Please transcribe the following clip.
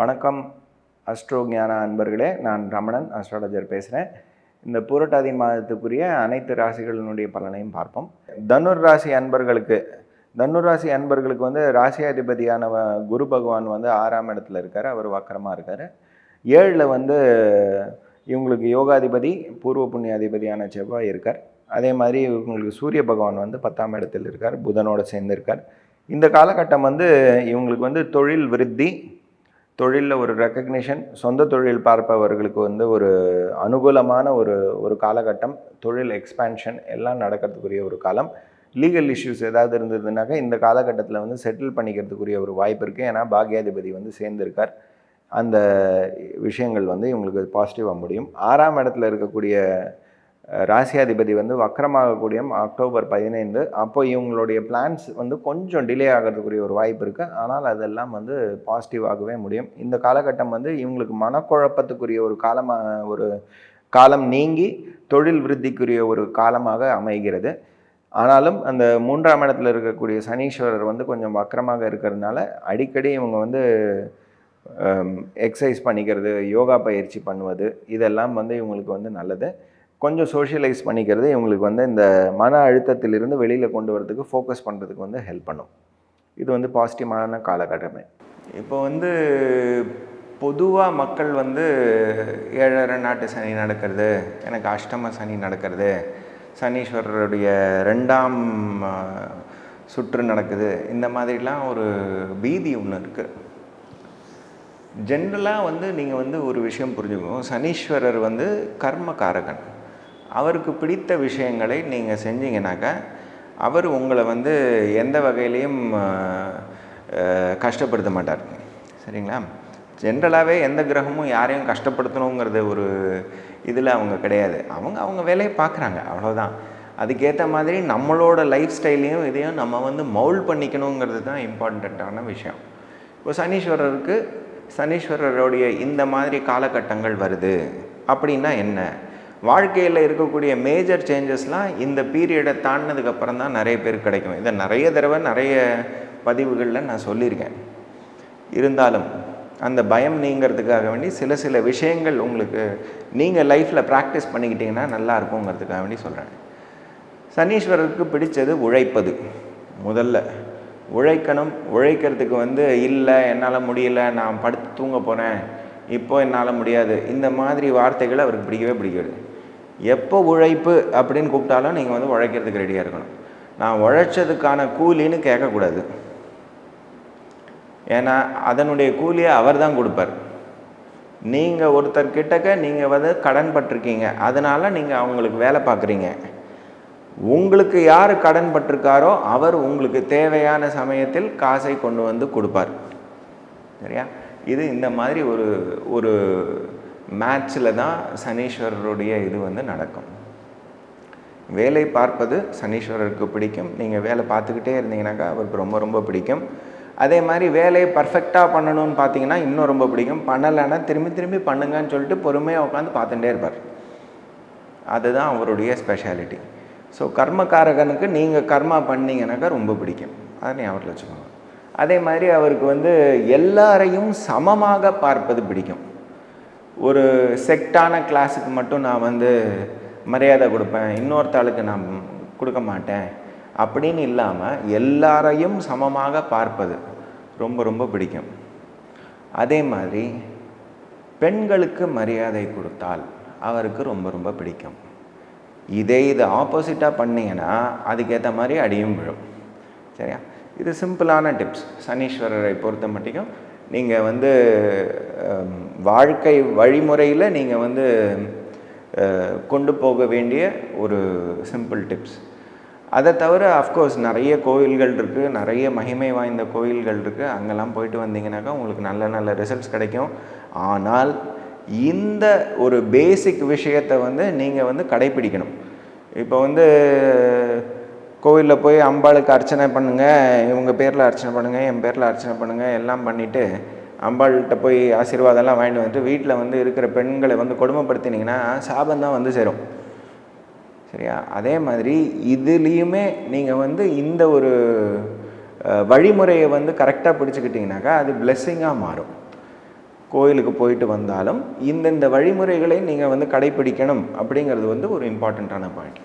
வணக்கம் அஸ்ட்ரோ ஞான அன்பர்களே. நான் ரமணன் அஸ்ட்ராலஜர் பேசுகிறேன் இந்த பூரட்டாதி மாதத்துக்குரிய அனைத்து ராசிகளினுடைய பலனையும் பார்ப்போம். தனுர் ராசி அன்பர்களுக்கு தனுர் ராசி அன்பர்களுக்கு வந்து ராசியாதிபதியான வ- குரு பகவான் வந்து ஆறாம் இடத்துல இருக்கார். அவர் வக்கரமாக இருக்கார். ஏழில் வந்து இவங்களுக்கு யோகாதிபதி பூர்வ புண்ணியாதிபதியான செவ்வாய் இருக்கார். அதே மாதிரி இவங்களுக்கு சூரிய பகவான் வந்து பத்தாம் இடத்தில் இருக்கார். புதனோடு சேர்ந்து இருக்கார் இந்த காலகட்டம் வந்து இவங்களுக்கு வந்து தொழில் விருத்தி தொழிலில் ஒரு ரெக்கக்னிஷன் சொந்த தொழில் பார்ப்பவர்களுக்கு வந்து ஒரு அனுகூலமான ஒரு ஒரு காலகட்டம் தொழில் எக்ஸ்பேன்ஷன் எல்லாம் நடக்கிறதுக்குரிய ஒரு காலம். லீகல் இஷ்யூஸ் ஏதாவது இருந்ததுனாக்கா இந்த காலகட்டத்தில் வந்து செட்டில் பண்ணிக்கிறதுக்குரிய ஒரு வாய்ப்பு இருக்குது ஏன்னா பாக்யாதிபதி வந்து சேர்ந்திருக்கார். அந்த விஷயங்கள் வந்து இவங்களுக்கு பாசிட்டிவாக முடியும். ஆறாம் இடத்துல இருக்கக்கூடிய ராசியாதிபதி வந்து வக்கரமாகக்கூடிய அக்டோபர் பதினைந்து. அப்போ இவங்களுடைய பிளான்ஸ் வந்து கொஞ்சம் டிலே ஆகிறதுக்குரிய ஒரு வாய்ப்பு இருக்குது ஆனால் அதெல்லாம் வந்து பாசிட்டிவாகவே முடியும். இந்த காலகட்டம் வந்து இவங்களுக்கு மனக்குழப்பத்துக்குரிய ஒரு காலமாக ஒரு காலம் நீங்கி தொழில் விருத்திக்குரிய ஒரு காலமாக அமைகிறது. ஆனாலும் அந்த மூன்றாம் இடத்துல இருக்கக்கூடிய சனீஸ்வரர் வந்து கொஞ்சம் வக்கரமாக இருக்கிறதுனால அடிக்கடி இவங்க வந்து எக்ஸசைஸ் பண்ணிக்கிறது யோகா பயிற்சி பண்ணுவது இதெல்லாம் வந்து இவங்களுக்கு வந்து நல்லது. கொஞ்சம் சோஷியலைஸ் பண்ணிக்கிறது இவங்களுக்கு வந்து இந்த மன அழுத்தத்திலிருந்து வெளியில் கொண்டு வரதுக்கு ஃபோக்கஸ் பண்ணுறதுக்கு வந்து ஹெல்ப் பண்ணும். இது வந்து பாசிட்டிவான காலகட்டமே. இப்போ வந்து பொதுவாக மக்கள் வந்து ஏழரை நாட்டு சனி நடக்கிறது எனக்கு அஷ்டம சனி நடக்கிறது சனீஸ்வரருடைய ரெண்டாம் சுற்று நடக்குது இந்த மாதிரிலாம் ஒரு பீதி ஒன்று இருக்குது ஜென்ரலாக வந்து நீங்கள் வந்து ஒரு விஷயம் புரிஞ்சுக்கணும். சனீஸ்வரர் வந்து கர்மகாரகன் அவருக்கு பிடித்த விஷயங்களை நீங்கள் செஞ்சீங்கன்னாக்கா அவர் உங்களை வந்து எந்த வகையிலையும் கஷ்டப்படுத்த மாட்டார். சரிங்களா? ஜென்ரலாகவே எந்த கிரகமும் யாரையும் கஷ்டப்படுத்தணுங்கிறது ஒரு இதில் அவங்க கிடையாது. அவங்க அவங்க வேலையை பார்க்குறாங்க. அவ்வளோதான் அதுக்கேற்ற மாதிரி நம்மளோட லைஃப் ஸ்டைலையும் இதையும் நம்ம வந்து மவுல் பண்ணிக்கணுங்கிறது தான் இம்பார்ட்டண்ட்டான விஷயம். இப்போ சனீஸ்வரருக்கு சனீஸ்வரருடைய இந்த மாதிரி காலகட்டங்கள் வருது. அப்படின்னா என்ன? வாழ்க்கையில் இருக்கக்கூடிய மேஜர் சேஞ்சஸ்லாம் இந்த பீரியடை தாண்டினதுக்கப்புறம் தான் நிறைய பேர் கிடைக்கும். இதை நிறைய தடவை நிறைய பதிவுகளில் நான் சொல்லியிருக்கேன். இருந்தாலும் அந்த பயம் நீங்கிறதுக்காக வேண்டி சில சில விஷயங்கள் உங்களுக்கு நீங்கள் லைஃப்பில் ப்ராக்டிஸ் பண்ணிக்கிட்டிங்கன்னா நல்லா இருக்குங்கிறதுக்காக வேண்டி சொல்கிறேன் சனீஸ்வரருக்கு பிடித்தது உழைப்பது. முதல்ல உழைக்கணும். உழைக்கிறதுக்கு வந்து இல்லை என்னால் முடியல நான் படுத்து தூங்க போகிறேன் இப்போ என்னால் முடியாது. இந்த மாதிரி வார்த்தைகளை அவருக்கு பிடிக்கவே பிடிக்காது. எப்போ உழைப்பு அப்படின்னு கூப்பிட்டாலும் நீங்கள் வந்து உழைக்கிறதுக்கு ரெடியாக இருக்கணும். நான் உழைச்சதுக்கான கூலின்னு கேட்கக்கூடாது. ஏன்னா அதனுடைய கூலியை அவர் தான் கொடுப்பார். நீங்கள் ஒருத்தர் கிட்டக்க நீங்கள் வந்து கடன் பட்டிருக்கீங்க. அதனால் நீங்கள் அவங்களுக்கு வேலை பார்க்குறீங்க. உங்களுக்கு யார் கடன் பட்டிருக்காரோ அவர் உங்களுக்கு தேவையான சமயத்தில் காசை கொண்டு வந்து கொடுப்பார். சரியா? இது இந்த மாதிரி ஒரு ஒரு மேட்ச்சில் தான் சனீஸ்வரருடைய இது வந்து நடக்கும். வேலை பார்ப்பது சனீஸ்வரருக்கு பிடிக்கும். நீங்கள் வேலை பார்த்துக்கிட்டே இருந்தீங்கன்னாக்கா அவருக்கு ரொம்ப ரொம்ப பிடிக்கும். அதே மாதிரி வேலையை பர்ஃபெக்டாக பண்ணணும்னு பார்த்தீங்கன்னா இன்னும் ரொம்ப பிடிக்கும். பண்ணலைன்னா திரும்பி திரும்பி பண்ணுங்கன்னு சொல்லிட்டு பொறுமையாக உட்காந்து பார்த்துட்டே இருப்பார். அதுதான் அவருடைய ஸ்பெஷாலிட்டி ஸோ கர்மகாரகனுக்கு நீங்கள் கர்மா பண்ணிங்கனாக்கா ரொம்ப பிடிக்கும். அதை ஞாபகத்தில் வச்சுக்கோங்க. அதே மாதிரி அவருக்கு வந்து எல்லாரையும் சமமாக பார்ப்பது பிடிக்கும். ஒரு செக்டான கிளாஸுக்கு மட்டும் நான் வந்து மரியாதை கொடுப்பேன். இன்னொருத்தாளுக்கு நான் கொடுக்க மாட்டேன். அப்படின்னு இல்லாமல் எல்லாரையும் சமமாக பார்ப்பது ரொம்ப ரொம்ப பிடிக்கும். அதே மாதிரி பெண்களுக்கு மரியாதை கொடுத்தால் அவருக்கு ரொம்ப ரொம்ப பிடிக்கும். இதே இது ஆப்போசிட்டாக பண்ணீங்கன்னா அதுக்கேற்ற மாதிரி அடியும் விழும். சரியா? இது சிம்பிளான டிப்ஸ் சனீஸ்வரரை பொறுத்த மட்டும் நீங்கள் வந்து வாழ்க்கை வழிமுறையில் நீங்கள் வந்து கொண்டு போக வேண்டிய ஒரு சிம்பிள் டிப்ஸ் அதை தவிர அஃப்கோர்ஸ் நிறைய கோயில்கள் இருக்குது நிறைய மகிமை வாய்ந்த கோயில்கள் இருக்குது அங்கெல்லாம் போயிட்டு வந்தீங்கன்னாக்கா உங்களுக்கு நல்ல நல்ல ரிசல்ட்ஸ் கிடைக்கும். ஆனால் இந்த ஒரு பேசிக் விஷயத்தை வந்து நீங்கள் வந்து கடைப்பிடிக்கணும். இப்போ வந்து கோவிலில் போய் அம்பாளுக்கு அர்ச்சனை பண்ணுங்கள் இவங்க பேரில் அர்ச்சனை பண்ணுங்கள் என் பேரில் அர்ச்சனை பண்ணுங்கள் எல்லாம் பண்ணிவிட்டு அம்பாள்கிட்ட போய் ஆசீர்வாதம்லாம் வாங்கிட்டு வந்துட்டு வீட்டில் வந்து இருக்கிற பெண்களை வந்து கொடுமைப்படுத்தினீங்கன்னா சாபந்தான் வந்து சேரும். சரியா? அதே மாதிரி இதுலேயுமே நீங்கள் வந்து இந்த ஒரு வழிமுறையை வந்து கரெக்டாக பிடிச்சிக்கிட்டிங்கனாக்கா அது பிளெஸ்ஸிங்காக மாறும். கோயிலுக்கு போயிட்டு வந்தாலும் இந்தந்த வழிமுறைகளை நீங்கள் வந்து கடைப்பிடிக்கணும் அப்படிங்கிறது வந்து ஒரு இம்பார்ட்டண்ட்டான பாயிண்ட்